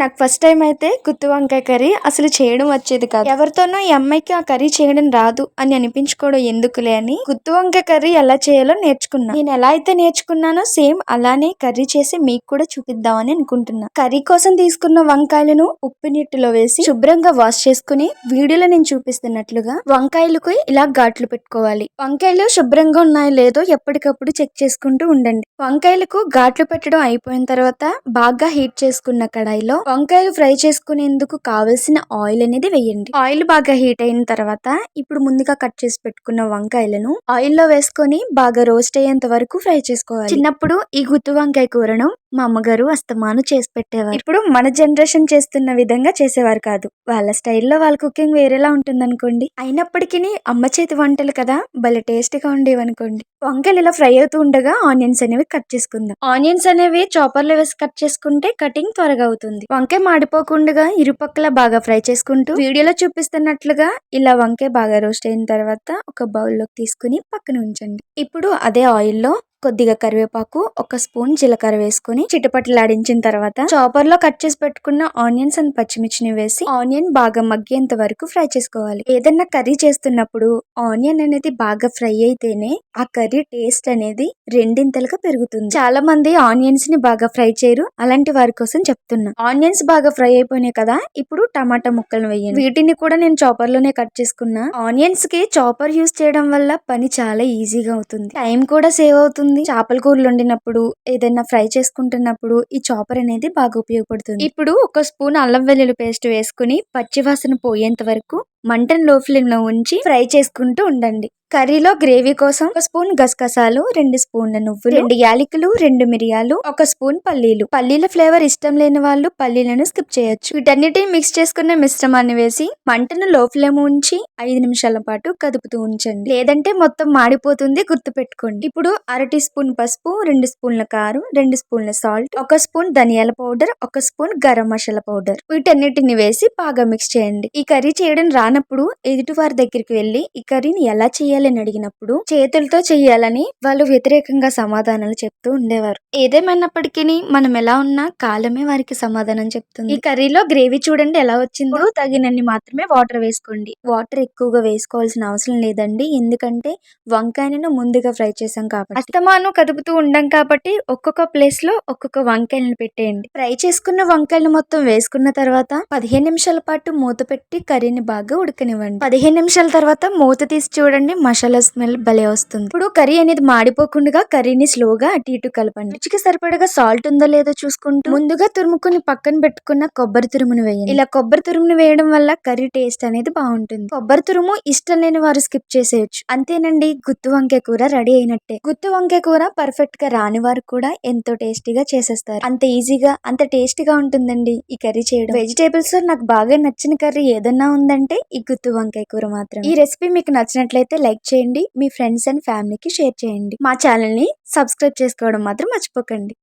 నాకు first time అయితే గుత్తి వంకాయ కర్రీ అసలు చేయడం వచ్చేది కాదు. ఎవరితోనో ఈ అమ్మాయికి ఆ కర్రీ చేయడం రాదు అని అనిపించుకోవడం ఎందుకులే అని గుత్తి వంకాయ కర్రీ ఎలా చేయాలో నేర్చుకున్నా. నేను ఎలా అయితే నేర్చుకున్నానో సేమ్ అలానే కర్రీ చేసి మీకు కూడా చూపిద్దామని అనుకుంటున్నా. కర్రీ కోసం తీసుకున్న వంకాయలను ఉప్పు నీటిలో వేసి శుభ్రంగా వాష్ చేసుకుని వీడియోలో నేను చూపిస్తున్నట్లుగా వంకాయలకు ఇలా ఘాట్లు పెట్టుకోవాలి. వంకాయలు శుభ్రంగా ఉన్నాయో లేదో ఎప్పటికప్పుడు చెక్ చేసుకుంటూ ఉండండి. వంకాయలకు ఘాట్లు పెట్టడం అయిపోయిన తర్వాత బాగా హీట్ చేసుకున్న కడాయిలో వంకాయలు ఫ్రై చేసుకునేందుకు కావలసిన ఆయిల్ అనేది వేయండి. ఆయిల్ బాగా హీట్ అయిన తర్వాత ఇప్పుడు ముందుగా కట్ చేసి పెట్టుకున్న వంకాయలను ఆయిల్లో వేసుకొని బాగా రోస్ట్ అయ్యేంత వరకు ఫ్రై చేసుకోవాలి. చిన్నప్పుడు ఈ గుత్తు వంకాయ కూరను మా అమ్మగారు అస్తమాను చేసి పెట్టేవారు. ఇప్పుడు మన జనరేషన్ చేస్తున్న విధంగా చేసేవారు కాదు. వాళ్ళ స్టైల్లో వాళ్ళ కుకింగ్ వేరేలా ఉంటుంది అనుకోండి అయినప్పటికీ అమ్మ చేతి వంటలు కదా భలే టేస్ట్గా ఉండేవి అనుకోండి వంకాయలు ఇలా ఫ్రై అవుతూ ఉండగా ఆనియన్స్ అనేవి కట్ చేసుకుందాం. ఆనియన్స్ అనేవి చాపర్లో వేసి కట్ చేసుకుంటే కటింగ్ త్వరగా అవుతుంది. వంకాయ మాడిపోకుండా ఇరుపక్కల బాగా ఫ్రై చేసుకుంటూ వీడియోలో చూపిస్తున్నట్లుగా ఇలా వంకాయ బాగా రోస్ట్ అయిన తర్వాత ఒక బౌల్లోకి తీసుకుని పక్కన ఉంచండి. ఇప్పుడు అదే ఆయిల్లో కొద్దిగా కరివేపాకు ఒక స్పూన్ జీలకర్ర వేసుకుని చిటపటలాడించిన తర్వాత చాపర్లో కట్ చేసి పెట్టుకున్న ఆనియన్స్ అండ్ పచ్చిమిర్చిని వేసి ఆనియన్ బాగా మగ్గేంత వరకు ఫ్రై చేసుకోవాలి. ఏదన్నా కర్రీ చేస్తున్నప్పుడు ఆనియన్ అనేది బాగా ఫ్రై అయితేనే ఆ కర్రీ టేస్ట్ అనేది రెండింతలుగా పెరుగుతుంది. చాలా మంది ఆనియన్స్ని బాగా ఫ్రై చేయరు. అలాంటి వారి కోసం చెప్తున్నా. ఆనియన్స్ బాగా ఫ్రై అయిపోయినాయి కదా ఇప్పుడు టమాటా ముక్కలను వేయండి. వీటిని కూడా నేను చాపర్లోనే కట్ చేసుకున్నా. ఆనియన్స్కి చాపర్ యూస్ చేయడం వల్ల పని చాలా ఈజీగా అవుతుంది. టైం కూడా సేవ్ అవుతుంది. చేపల కూరలు వండినప్పుడు ఏదైనా ఫ్రై చేసుకుంటున్నప్పుడు ఈ చాపర్ అనేది బాగా ఉపయోగపడుతుంది. ఇప్పుడు ఒక స్పూన్ అల్లం వెల్లుల్లి పేస్ట్ వేసుకుని పచ్చివాసన పోయేంత వరకు మంటను లో ఫ్లేమ్లో ఉంచి ఫ్రై చేసుకుంటూ ఉండండి. కర్రీలో గ్రేవీ కోసం ఒక స్పూన్ గసగసాలు రెండు స్పూన్ల నువ్వులు రెండు యాలకులు రెండు మిరియాలు ఒక స్పూన్ పల్లీలు. పల్లీల ఫ్లేవర్ ఇష్టం లేని వాళ్ళు పల్లీలను స్కిప్ చేయొచ్చు. వీటన్నిటిని మిక్స్ చేసుకున్న మిశ్రమాన్ని వేసి మంటను లో ఫ్లేమ్ ఉంచి ఐదు నిమిషాల పాటు కదుపుతూ ఉంచండి. లేదంటే మొత్తం మాడిపోతుంది గుర్తు పెట్టుకోండి ఇప్పుడు అర టీ స్పూన్ పసుపు రెండు స్పూన్ల కారం రెండు స్పూన్ల సాల్ట్ ఒక స్పూన్ ధనియాల పౌడర్ ఒక స్పూన్ గరం మసాలా పౌడర్. వీటన్నిటిని వేసి బాగా మిక్స్ చేయండి. ఈ కర్రీ చేయడం రానప్పుడు ఎదుటి వారి దగ్గరికి వెళ్ళి ఈ కర్రీని ఎలా చేయాలి చేయాలని అడిగినప్పుడు చేతులతో చేయాలని వాళ్ళు వ్యతిరేకంగా సమాధానాలు చెప్తూ ఉండేవారు. ఏదేమైనప్పటికీ మనం ఎలా ఉన్నా కాలమే వారికి సమాధానం చెప్తుంది. ఈ కర్రీలో గ్రేవీ చూడండి ఎలా వచ్చిందో. తగినన్ని మాత్రమే వాటర్ వేసుకోండి. వాటర్ ఎక్కువగా వేసుకోవాల్సిన అవసరం లేదండి. ఎందుకంటే వంకాయలను ముందుగా ఫ్రై చేసాం కాబట్టి. అస్తమాను కదుపుతూ ఉండం కాబట్టి ఒక్కొక్క ప్లేస్లో ఒక్కొక్క వంకాయలను పెట్టేయండి. ఫ్రై చేసుకున్న వంకాయలు మొత్తం వేసుకున్న తర్వాత పదిహేను నిమిషాల పాటు మూత పెట్టి కర్రీని బాగా ఉడకనివ్వండి. పదిహేను నిమిషాల తర్వాత మూత తీసి చూడండి. మసాలా స్మెల్ భలే వస్తుంది. ఇప్పుడు కర్రీ అనేది మాడిపోకుండా కర్రీని స్లోగా అటు ఇటు కలపండి. రుచికి సరిపడగా సాల్ట్ ఉందో లేదో చూసుకుంటూ ముందుగా తురుముకుని పక్కన పెట్టుకున్న కొబ్బరి తురుమును వేయండి. ఇలా కొబ్బరి తురుమును వేయడం వల్ల కర్రీ టేస్ట్ అనేది బాగుంటుంది. కొబ్బరి తురుము ఇష్టం లేని వారు స్కిప్ చేసేయచ్చు. అంతేనండి గుత్తి వంకాయ కూర రెడీ అయినట్టే. గుత్తి వంకాయ కూర పర్ఫెక్ట్గా రాని వారు కూడా ఎంతో టేస్టీగా చేసేస్తారు. అంత ఈజీగా అంత టేస్టీగా ఉంటుందండి ఈ కర్రీ చేయడం. వెజిటేబుల్స్ నాకు బాగా నచ్చిన కర్రీ ఏదన్నా ఉందంటే ఈ గుత్తి వంకాయ కూర మాత్రం ఈ రెసిపీ మీకు నచ్చినట్లయితే లైక్ చేయండి మీ ఫ్రెండ్స్ అండ్ ఫ్యామిలీకి షేర్ చేయండి. మా ఛానల్ని సబ్స్క్రైబ్ చేసుకోవడం మాత్రం మర్చిపోకండి.